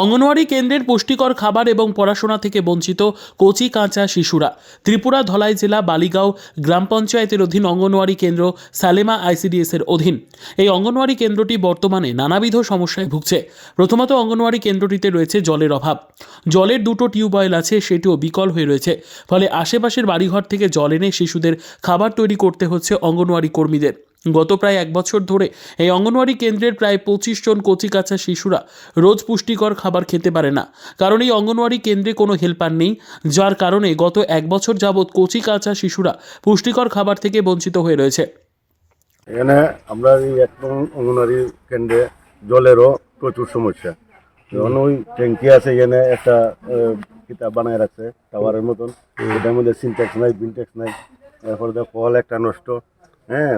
অঙ্গনওয়াড়ি কেন্দ্রের পুষ্টিকর খাবার এবং পড়াশোনা থেকে বঞ্চিত কচি কাঁচা শিশুরা। ত্রিপুরা ধলাই জেলা বালিগাঁও গ্রাম পঞ্চায়েতের অধীন অঙ্গনওয়াড়ি কেন্দ্র সালেমা আইসিডিএস এর অধীন। এই অঙ্গনওয়াড়ি কেন্দ্রটি বর্তমানে নানাবিধ সমস্যায় ভুগছে। প্রথমত অঙ্গনওয়াড়ি কেন্দ্রটিতে রয়েছে জলের অভাব। জলের দুটো টিউবওয়েল আছে, সেটিও বিকল হয়ে রয়েছে। ফলে আশেপাশের বাড়িঘর থেকে জল এনে শিশুদের খাবার তৈরি করতে হচ্ছে অঙ্গনওয়াড়ি কর্মীদের। গত প্রায় এক বছর ধরে এই অঙ্গনওয়াড়ি কেন্দ্রের প্রায় পঁচিশ জন কচিকাচা শিশুরা রোজ পুষ্টিকর খাবার খেতে পারে না। কারণ এই অঙ্গনওয়াড়ি কেন্দ্রে কোনো হেল্পার নেই যার কারণে গত এক বছর যাবৎ কচিকাচা শিশুরা পুষ্টিকর খাবার থেকে বঞ্চিত হয়ে রয়েছে। এখানে আমরা এই এক অঙ্গনওয়াড়ি কেন্দ্রে জলেরও প্রচুর সমস্যা। যেমন ওই ট্যাঙ্কি আছে এখানে একটা কিতাব বানায় রাখছে টাওয়ারের মতন। এটার মধ্যে সিনট্যাক্স নাই বিনট্যাক্স নাই। তারপরে দেখ কল একটা নষ্ট। হ্যাঁ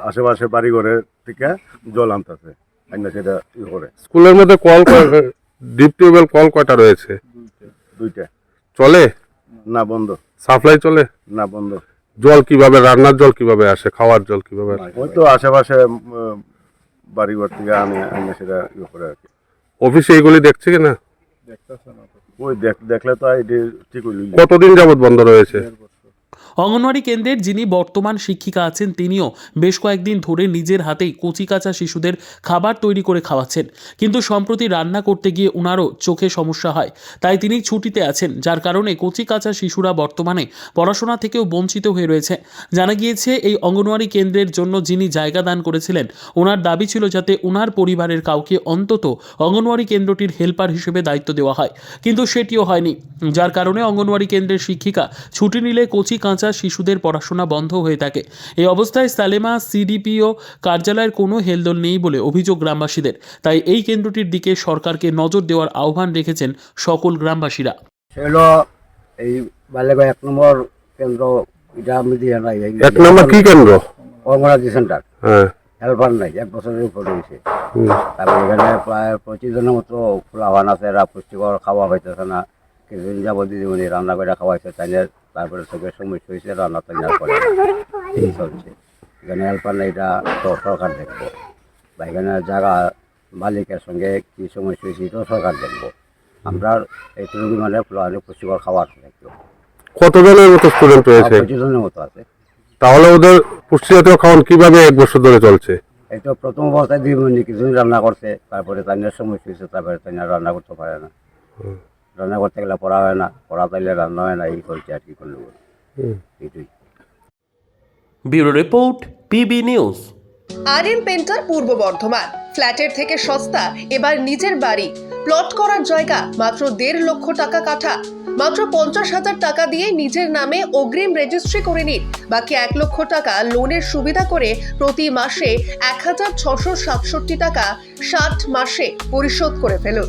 আশেপাশে বাড়িঘরের থেকে জল আনতেছে আইনা সেটা ই করে। স্কুলের মধ্যে কল ডিপ টিউবওয়েল কল কয়টা রয়েছে? দুইটা। চলে? না বন্ধ। সাপ্লাই চলে? না বন্ধ। জল কীভাবে রান্নার জল কীভাবে আসে খাওয়ার জল কীভাবে ওই তো আশেপাশে বাড়িঘর থেকে আনে আইনা সেটা ই করে আর কি। অফিসে এইগুলি দেখছে কি না। ওই দেখ- দেখলে তো এটি ঠিক হইল। কতদিন যাবত বন্ধ রয়েছে? অঙ্গনওয়াড়ি কেন্দ্রের যিনি বর্তমান শিক্ষিকা আছেন, তিনিও বেশ কয়েকদিন ধরে নিজের হাতেই কচিকাচা শিশুদের খাবার তৈরি করে খাওয়াচ্ছেন। কিন্তু সম্প্রতি রান্না করতে গিয়ে উনারও চোখে সমস্যা হয়। তাই তিনি ছুটিতে আছেন, যার কারণে কচিকাচা শিশুরা বর্তমানে পড়াশোনা থেকেও বঞ্চিত হয়ে রয়েছে। জানা গিয়েছে, এই অঙ্গনওয়াড়ি কেন্দ্রের জন্য যিনি জায়গা দান করেছিলেন ওনার দাবি ছিল যাতে ওনার পরিবারের কাউকে অন্তত অঙ্গনওয়াড়ি কেন্দ্রটির হেল্পার হিসেবে দায়িত্ব দেওয়া হয়। কিন্তু সেটিও হয়নি, যার কারণে অঙ্গনওয়াড়ি কেন্দ্রের শিক্ষিকা ছুটি নিলে কচি কাঁচা শিশুদের পড়াশোনা বন্ধ হয়ে থাকে। এই অবস্থায় সালেমা সিডিপিও কার্যালয়ের কোনো হেলদোল নেই বলে অভিযোগ গ্রামবাসীদের। তাই এই কেন্দ্রটির দিকে সরকারকে নজর দেওয়ার আহ্বান রেখেছেন সকল গ্রামবাসীরা। সেগুলো এই বালেগা এক নম্বর কেন্দ্র এটা আমি দিয়ে নাই। এক নম্বর কি কেন্দ্র? অঙ্গনাদি সেন্টার। হ্যাঁ। হেল্পার নাই এক বছরের উপরে হয়েছে। তারপরে এখানে প্রায় পঁচিশ জনের মতো আছে এরা পুষ্টিকর খাওয়া হইতেছে না। কিছুদিন যাব দিদিমণি রান্না করে খাওয়াইছে তাইলে তারপরে চোখের সমস্যা হয়েছে রান্না না। এই চলছে। এখানে হেল্পার নাই এটা তো সরকার দেখব। বা এখানে জায়গা মালিকের সঙ্গে কি সমস্যা হয়েছে এটাও সরকার দেখব। আমরা এই এইটুকু মানে ফুলাবানি পুষ্টিকর খাবার দেখব। কতজনের মতো স্টুডেন্ট রয়েছে? পঁচিশ জনের মতো আছে। তাহলে ওদের পুষ্টি জাতীয় খাওয়ান কীভাবে এক বছর ধরে চলছে? এই তো প্রথম অবস্থায় দিদিমণি কিছুদিন রান্না করছে তারপরে তাইনের সমস্যা হয়েছে তারপরে তাইনার রান্না করতে পারে না। রান্না করতে গেলে পড়া হয় না পড়া তাইলে রান্না হয় না এই করছে আর কি করলে এইটুই। Bureau report PB news. R M Painter Purba Bardhaman. ফ্ল্যাটের থেকে সস্তা এবার নিজের বাড়ি। প্লট করার জায়গা মাত্র দেড় লক্ষ টাকা কাঠা। মাত্র পঞ্চাশ হাজার টাকা দিয়ে নিজের নামে অগ্রিম রেজিস্ট্রি করে নিন। বাকি এক লক্ষ টাকা লোনের সুবিধা করে প্রতি মাসে এক হাজার ছশো সাতষট্টি টাকা ষাট মাসে পরিশোধ করে ফেলুন।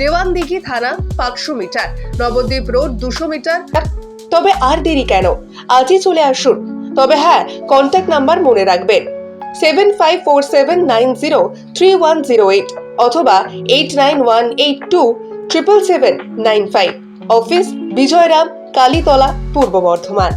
দেওয়ানদিঘি থানা পাঁচশো মিটার, নবদ্বীপ রোড দুশো মিটার। তবে আর দেরি কেন? আজই চলে আসুন। তবে হ্যাঁ কন্ট্যাক্ট নাম্বার মনে রাখবেন। Seven five four seven nine zero three one zero eight অথবা eight nine one eight two triple seven nine five office, Bijoyram, Kalitala, Purba Bardhaman.